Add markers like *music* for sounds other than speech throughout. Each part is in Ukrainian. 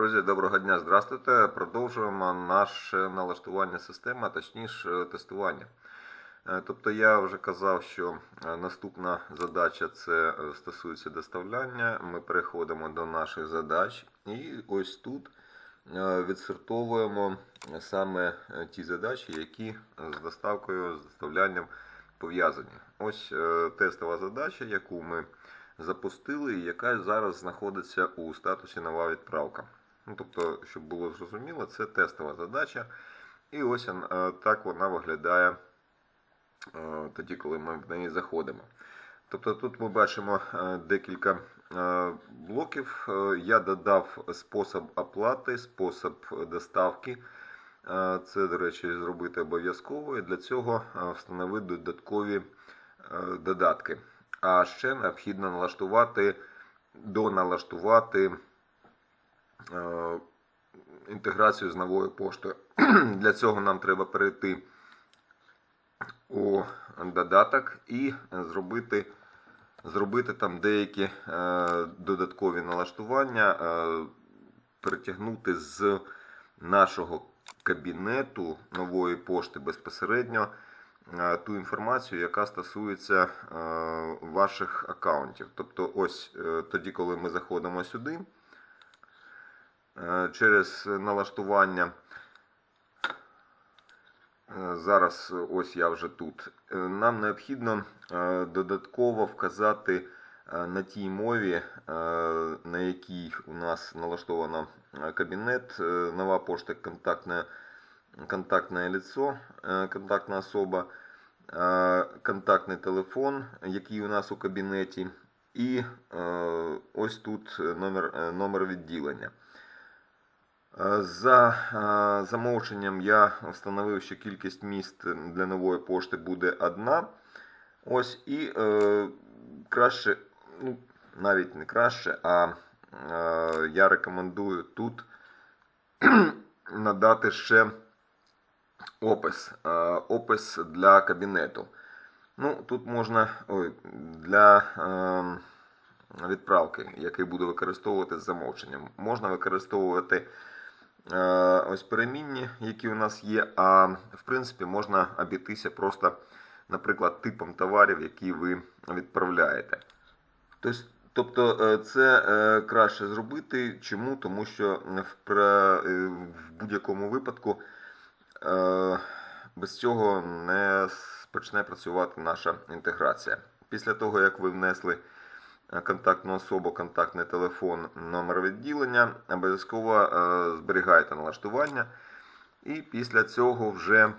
Друзі, доброго дня, здравствуйте. Продовжуємо наше налаштування системи, точніше тестування. Е, Тобто я вже казав, що е, наступна задача це е, стосується доставляння. Ми переходимо до наших задач, і ось тут е, відсортовуємо саме е, ті задачі, які з доставкою, з доставлянням пов'язані. Ось е, тестова задача, яку ми запустили, і яка зараз знаходиться у статусі нова відправка. Ну, тобто, щоб було зрозуміло, це тестова задача. І ось е, так вона виглядає е, тоді, коли ми в неї заходимо. Тобто тут ми бачимо е, декілька блоків. Я додав спосіб оплати, спосіб доставки. Це, до речі, зробити обов'язково. І для цього встановити додаткові додатки. А ще необхідно налаштувати, доналаштувати інтеграцію з новою поштою. *clears throat* Для цього нам треба перейти у додаток і зробити, зробити там деякі е, додаткові налаштування, е, перетягнути з нашого кабінету нової пошти безпосередньо е, ту інформацію, яка стосується е, ваших аккаунтів. Тобто, ось е, тоді, коли ми заходимо сюди, е, через налаштування. Е, Зараз е, ось я вже тут. Е, Нам необхідно е, додатково вказати е, на тій мові, е, на якій у нас налаштовано е, кабінет, е, нова пошта контактне, контактне лицо, е, контактна особа, е, контактний телефон, який у нас у кабінеті, і е, ось тут номер, е, номер відділення. Е, За е, замовченням я встановив, що кількість міст для нової пошти буде одна. Ось і е, краще, ну, навіть не краще, а е, я рекомендую тут *clears throat* надати ще опис. Е, опис для кабінету. Ну, тут можна ой, для е, відправки, який буду використовувати з замовченням. Можна використовувати ось перемінні, які у нас є, а в принципі можна обійтися просто, наприклад, типом товарів, які ви відправляєте. Тобто, е, це е, краще зробити. Чому? Тому що в, е, будь-якому випадку е, без цього не почне працювати наша інтеграція. Після того, як ви внесли е, контактну особу, контактний телефон, номер відділення, обов'язково е, зберігайте налаштування. І після цього вже е,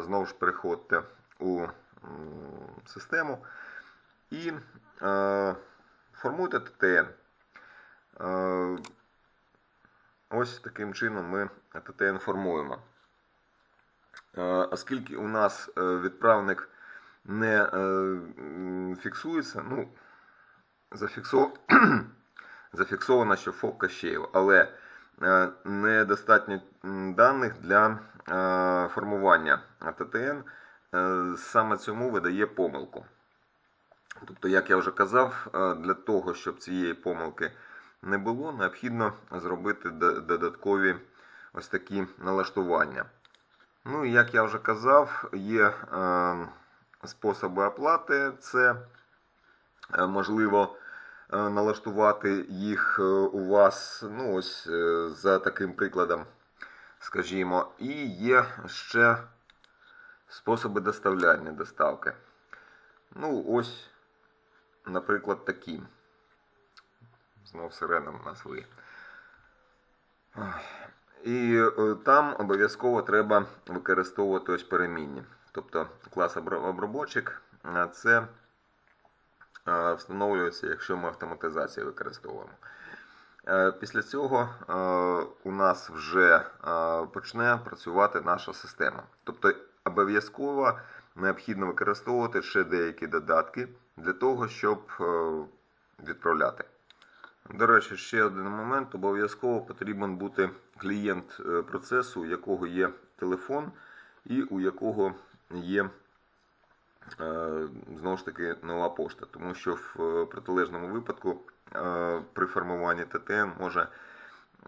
знову ж переходьте у систему і е, формуйте ТТН. Е, ось таким чином ми ТТН формуємо. Е, Оскільки у нас е, відправник не е, фіксується, ну, зафіксовано, *clears throat* зафіксовано, що ФОП Кащеєв, але е, недостатньо даних для е, формування ТТН. Е, Саме цьому видає помилку. Тобто, як я вже казав, для того, щоб цієї помилки не було, необхідно зробити додаткові ось такі налаштування. Ну і як я вже казав, є способи оплати. Це можливо налаштувати їх е, у вас, ну ось е, за таким прикладом, скажімо. І є ще способи доставляння доставки. Ну, ось, наприклад, такі. Знов сирена в нас ви. І е, там обов'язково треба використовувати ось перемінні. Тобто клас обробочик це е, встановлюється, якщо ми автоматизацію використовуємо. Е, Після цього е, у нас вже е, почне працювати наша система. Тобто обов'язково необхідно використовувати ще деякі додатки для того, щоб е, відправляти. До речі, ще один момент. Обов'язково потрібен бути клієнт е, процесу, у якого є телефон і у якого є е, знову ж таки нова пошта. Тому що в е, протилежному випадку е, при формуванні ТТН може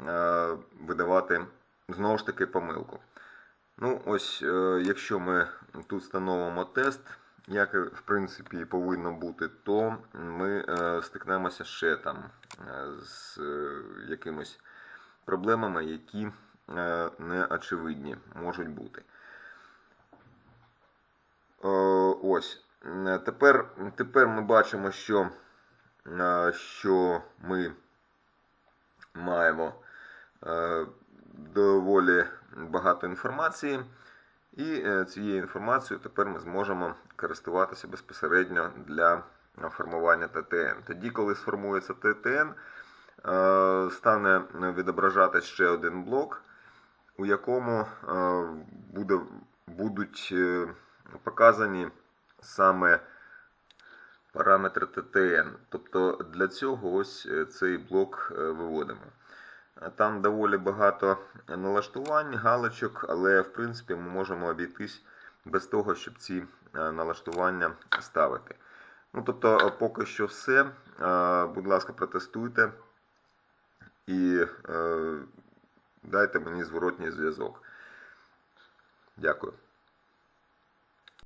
е, видавати знову ж таки помилку. Ну, ось, е, якщо ми тут встановимо тест, як в принципі повинно бути, то ми е, стикнемося ще там е, з е, якимись проблемами, які е, не очевидні можуть бути. Е, Ось. Е, Тепер, тепер ми бачимо, що, е, що ми маємо доволі багато інформації. І цією інформацією тепер ми зможемо користуватися безпосередньо для формування ТТН. Тоді, коли сформується ТТН, стане відображатись ще один блок, у якому буде, будуть показані саме параметри ТТН. Тобто для цього ось е, цей блок е, виводимо. Там доволі багато налаштувань, галочок, але в принципі ми можемо обійтись без того, щоб ці е, налаштування ставити. Ну, тобто, е, поки що все. Е, Будь ласка, протестуйте і е, дайте мені зворотній зв'язок. Дякую.